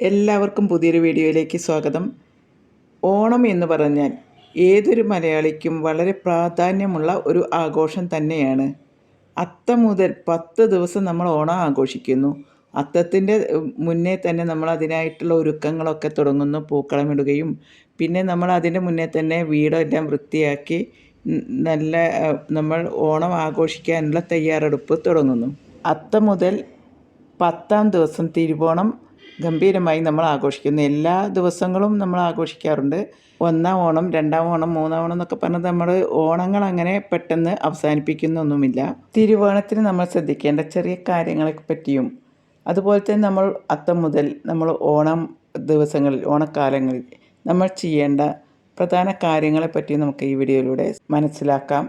എല്ലാവർക്കും പുതിയൊരു വീഡിയോയിലേക്ക് സ്വാഗതം. ഓണം എന്ന് പറഞ്ഞാൽ ഏതൊരു മലയാളിക്കും വളരെ പ്രാധാന്യമുള്ള ഒരു ആഘോഷം തന്നെയാണ്. അത്തം മുതൽ പത്ത് ദിവസം നമ്മൾ ഓണം ആഘോഷിക്കുന്നു. അത്തത്തിന്റെ മുന്നേ തന്നെ നമ്മൾ അതിനായിട്ടുള്ള ഒരുക്കങ്ങളൊക്കെ തുടങ്ങുന്നു. പൂക്കളമിടുകയും പിന്നെ നമ്മൾ അതിന്റെ മുന്നേ തന്നെ വീടെല്ലാം വൃത്തിയാക്കി നല്ല നമ്മൾ ഓണം ആഘോഷിക്കാനുള്ള തയ്യാറെടുപ്പ് തുടങ്ങുന്നു. അത്തം മുതൽ പത്താം ദിവസം തിരുവോണം ഗംഭീരമായി നമ്മൾ ആഘോഷിക്കുന്നു. എല്ലാ ദിവസങ്ങളും നമ്മൾ ആഘോഷിക്കാറുണ്ട്. ഒന്നാം ഓണം രണ്ടാം ഓണം മൂന്നാം ഓണം എന്നൊക്കെ പറഞ്ഞത് നമ്മൾ ഓണങ്ങൾ അങ്ങനെ പെട്ടെന്ന് അവസാനിപ്പിക്കുന്നൊന്നുമില്ല. തിരുവോണത്തിന് നമ്മൾ ശ്രദ്ധിക്കേണ്ട ചെറിയ കാര്യങ്ങളെ പറ്റിയും അതുപോലെ തന്നെ നമ്മൾ അത്തം മുതൽ നമ്മൾ ഓണം ദിവസങ്ങളിൽ ഓണക്കാലങ്ങളിൽ നമ്മൾ ചെയ്യേണ്ട പ്രധാന കാര്യങ്ങളെ പറ്റി നമുക്ക് ഈ വീഡിയോയിലൂടെ മനസ്സിലാക്കാം.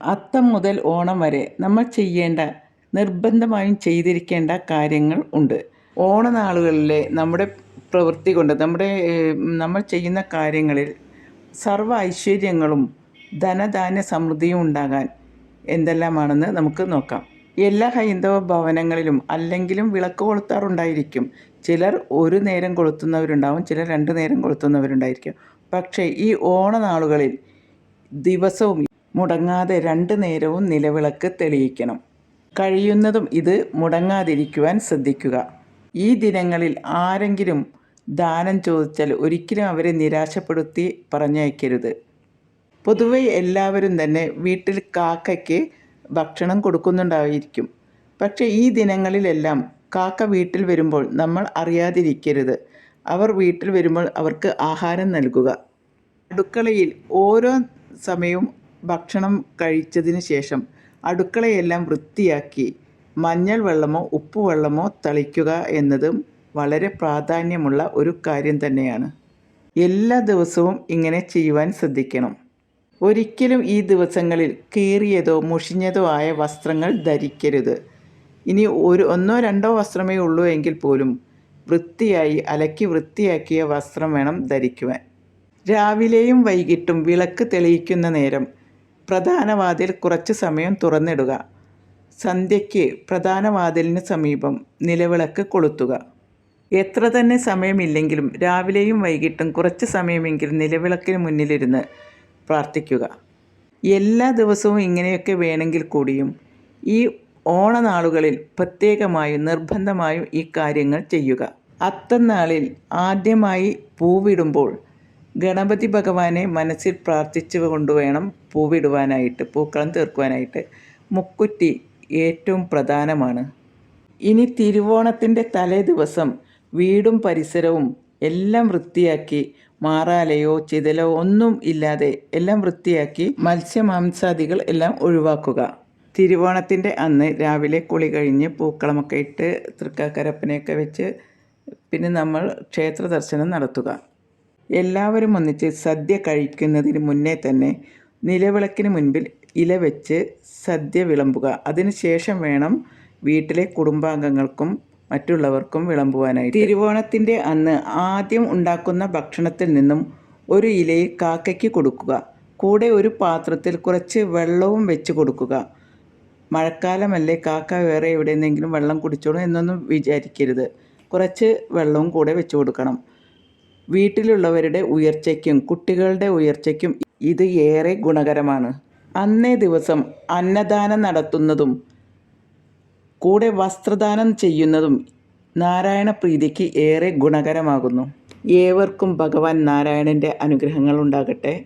അത്തം മുതൽ ഓണം വരെ നമ്മൾ ചെയ്യേണ്ട നിർബന്ധമായും ചെയ്തിരിക്കേണ്ട കാര്യങ്ങൾ ഉണ്ട്. ഓണനാളുകളിലെ നമ്മുടെ പ്രവൃത്തി കൊണ്ട് നമ്മുടെ നമ്മൾ ചെയ്യുന്ന കാര്യങ്ങളിൽ സർവ ഐശ്വര്യങ്ങളും ധനധാന്യ സമൃദ്ധിയും ഉണ്ടാകാൻ എന്തെല്ലാമാണെന്ന് നമുക്ക് നോക്കാം. എല്ലാ ഹൈന്ദവ ഭവനങ്ങളിലും അല്ലെങ്കിലും വിളക്ക് കൊളുത്താറുണ്ടായിരിക്കും. ചിലർ ഒരു നേരം കൊളുത്തുന്നവരുണ്ടാവും ചിലർ രണ്ട് നേരം കൊളുത്തുന്നവരുണ്ടായിരിക്കും. പക്ഷേ ഈ ഓണനാളുകളിൽ ദിവസവും മുടങ്ങാതെ രണ്ട് നേരവും നിലവിളക്ക് തെളിയിക്കണം. കഴിയുന്നതും ഇത് മുടങ്ങാതിരിക്കുവാൻ ശ്രദ്ധിക്കുക. ഈ ദിനങ്ങളിൽ ആരെങ്കിലും ദാനം ചോദിച്ചാൽ ഒരിക്കലും അവരെ നിരാശപ്പെടുത്തി പറഞ്ഞയക്കരുത്. പൊതുവെ എല്ലാവരും തന്നെ വീട്ടിൽ കാക്കയ്ക്ക് ഭക്ഷണം കൊടുക്കുന്നുണ്ടായിരിക്കും. പക്ഷേ ഈ ദിനങ്ങളിലെല്ലാം കാക്ക വീട്ടിൽ വരുമ്പോൾ നമ്മൾ അറിയാതിരിക്കരുത്. അവർ വീട്ടിൽ വരുമ്പോൾ അവർക്ക് ആഹാരം നൽകുക. അടുക്കളയിൽ ഓരോ സമയവും ഭക്ഷണം കഴിച്ചതിന് ശേഷം അടുക്കളയെല്ലാം വൃത്തിയാക്കി മഞ്ഞൾ വെള്ളമോ ഉപ്പ് വെള്ളമോ തളിക്കുക എന്നതും വളരെ പ്രാധാന്യമുള്ള ഒരു കാര്യം തന്നെയാണ്. എല്ലാ ദിവസവും ഇങ്ങനെ ചെയ്യുവാൻ ശ്രദ്ധിക്കണം. ഒരിക്കലും ഈ ദിവസങ്ങളിൽ കീറിയതോ മുഷിഞ്ഞതോ ആയ വസ്ത്രങ്ങൾ ധരിക്കരുത്. ഇനി ഒരു ഒന്നോ രണ്ടോ വസ്ത്രമേ ഉള്ളൂ എങ്കിൽ പോലും വൃത്തിയായി അലക്കി വൃത്തിയാക്കിയ വസ്ത്രം വേണം ധരിക്കുവാൻ. രാവിലെയും വൈകിട്ടും വിളക്ക് തെളിയിക്കുന്ന നേരം പ്രധാന വാതിൽ കുറച്ച് സമയം തുറന്നിടുക. സന്ധ്യയ്ക്ക് പ്രധാന വാതിലിന് സമീപം നിലവിളക്ക് കൊളുത്തുക. എത്ര തന്നെ സമയമില്ലെങ്കിലും രാവിലെയും വൈകിട്ടും കുറച്ച് സമയമെങ്കിലും നിലവിളക്കിന് മുന്നിലിരുന്ന് പ്രാർത്ഥിക്കുക. എല്ലാ ദിവസവും ഇങ്ങനെയൊക്കെ വേണമെങ്കിൽ കൂടിയും ഈ ഓണനാളുകളിൽ പ്രത്യേകമായും നിർബന്ധമായും ഈ കാര്യങ്ങൾ ചെയ്യുക. അത്തന്നാളിൽ ആദ്യമായി പൂവിടുമ്പോൾ ഗണപതി ഭഗവാനെ മനസ്സിൽ പ്രാർത്ഥിച്ചു കൊണ്ടുവേണം പൂവിടുവാനായിട്ട് പൂക്കളം തീർക്കുവാനായിട്ട്. മുക്കുറ്റി ഏറ്റവും പ്രധാനമാണ്. ഇനി തിരുവോണത്തിന്റെ തലേ ദിവസം വീടും പരിസരവും എല്ലാം വൃത്തിയാക്കി മാറാലയോ ചിതലോ ഒന്നും ഇല്ലാതെ എല്ലാം വൃത്തിയാക്കി മത്സ്യമാംസാദികൾ എല്ലാം ഒഴിവാക്കുക. തിരുവോണത്തിന്റെ അന്ന് രാവിലെ കുളി കഴിഞ്ഞ് പൂക്കളമൊക്കെ ഇട്ട് തൃക്കാക്കരപ്പനെയൊക്കെ വെച്ച് പിന്നെ നമ്മൾ ക്ഷേത്ര ദർശനം നടത്തുക. എല്ലാവരും ഒന്നിച്ച് സദ്യ കഴിക്കുന്നതിന് മുന്നേ തന്നെ നിലവിളക്കിന് മുൻപിൽ ഇല വെച്ച് സദ്യ വിളമ്പുക. അതിനുശേഷം വേണം വീട്ടിലെ കുടുംബാംഗങ്ങൾക്കും മറ്റുള്ളവർക്കും വിളമ്പുവാനായിട്ട്. തിരുവോണത്തിന്റെ അന്ന് ആദ്യം ഉണ്ടാക്കുന്ന ഭക്ഷണത്തിൽ നിന്നും ഒരു ഇലയിൽ കാക്കയ്ക്ക് കൊടുക്കുക. കൂടെ ഒരു പാത്രത്തിൽ കുറച്ച് വെള്ളവും വെച്ച് കൊടുക്കുക. മഴക്കാലമല്ലേ കാക്ക വേറെ എവിടെയെന്നെങ്കിലും വെള്ളം കുടിച്ചോളും എന്നൊന്നും വിചാരിക്കരുത്. കുറച്ച് വെള്ളവും കൂടെ വെച്ച് കൊടുക്കണം. വീട്ടിലുള്ളവരുടെ ഉയർച്ചയ്ക്കും കുട്ടികളുടെ ഉയർച്ചയ്ക്കും ഇത് ഏറെ ഗുണകരമാണ്. അന്നേ ദിവസം അന്നദാനം നടത്തുന്നതും കൂടെ വസ്ത്രദാനം ചെയ്യുന്നതും നാരായണ പ്രീതിക്ക് ഏറെ ഗുണകരമാകുന്നു. ഏവർക്കും ഭഗവാൻ നാരായണന്റെ അനുഗ്രഹങ്ങൾ ഉണ്ടാകട്ടെ